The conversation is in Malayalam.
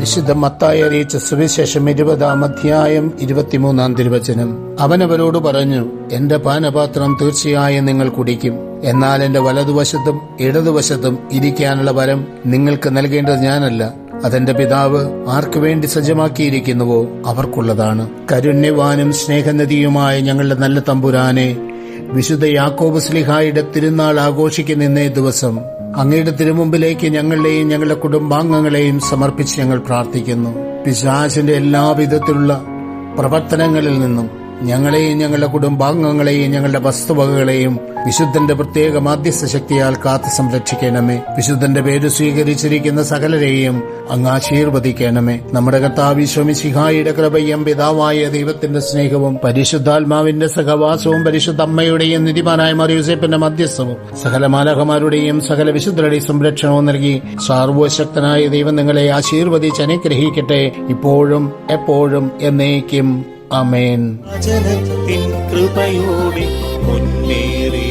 വിശുദ്ധ മത്തായി അറിയിച്ച സുവിശേഷം ഇരുപതാം അധ്യായം ഇരുപത്തിമൂന്നാം തിരുവചനം. അവനവരോട് പറഞ്ഞു എന്റെ പാനപാത്രം തീർച്ചയായും നിങ്ങൾ കുടിക്കും. എന്നാൽ എന്റെ വലതുവശത്തും ഇടതുവശത്തും ഇരിക്കാനുള്ള വരം നിങ്ങൾക്ക് നൽകേണ്ടത് ഞാനല്ല. അതെന്റെ പിതാവ് ആർക്കു വേണ്ടി സജ്ജമാക്കിയിരിക്കുന്നുവോ അവർക്കുള്ളതാണ്. കരുണ്യവാനും സ്നേഹനദിയുമായ ഞങ്ങളുടെ നല്ല തമ്പുരാനെ വിശുദ്ധ യാക്കോബ് സ്ലിഹായുടെ തിരുനാൾ ആഘോഷിക്കുന്ന ഇന്നേ ദിവസം അങ്ങയുടെ തിരുമുമ്പിലേക്ക് ഞങ്ങളെയും ഞങ്ങളുടെ കുടുംബാംഗങ്ങളെയും സമർപ്പിച്ച് ഞങ്ങൾ പ്രാർത്ഥിക്കുന്നു. പിശാചിന്റെ എല്ലാവിധത്തിലുള്ള പ്രവർത്തനങ്ങളിൽ നിന്നും ഞങ്ങളെയും ഞങ്ങളുടെ കുടുംബാംഗങ്ങളെയും ഞങ്ങളുടെ വസ്തുവകകളെയും വിശുദ്ധന്റെ പ്രത്യേക മാധ്യസ്ഥ ശക്തിയാൽ കാത്തു സംരക്ഷിക്കണമേ. വിശുദ്ധന്റെ പേര് സ്വീകരിച്ചിരിക്കുന്ന സകലരെയും അങ്ങ് ആശീർവദിക്കണമേ. നമ്മുടെ കർത്താവിശ്വമിശിഹായുടെ കൃപയും പിതാവായ ദൈവത്തിന്റെ സ്നേഹവും പരിശുദ്ധാത്മാവിന്റെ സഹവാസവും പരിശുദ്ധ അമ്മയുടെയും നിധിമാനായ മറിയൂസേപ്പിന്റെ മധ്യസ്ഥവും സകല മാലകമാരുടെയും സകല വിശുദ്ധരുടെയും സംരക്ഷണവും നൽകി സാർവശക്തനായ ദൈവം നിങ്ങളെ ആശീർവദിച്ച് അനുഗ്രഹിക്കട്ടെ. ഇപ്പോഴും എപ്പോഴും എന്നേക്കും. അമേൻ കൃപയോടെ മുന്നേറി.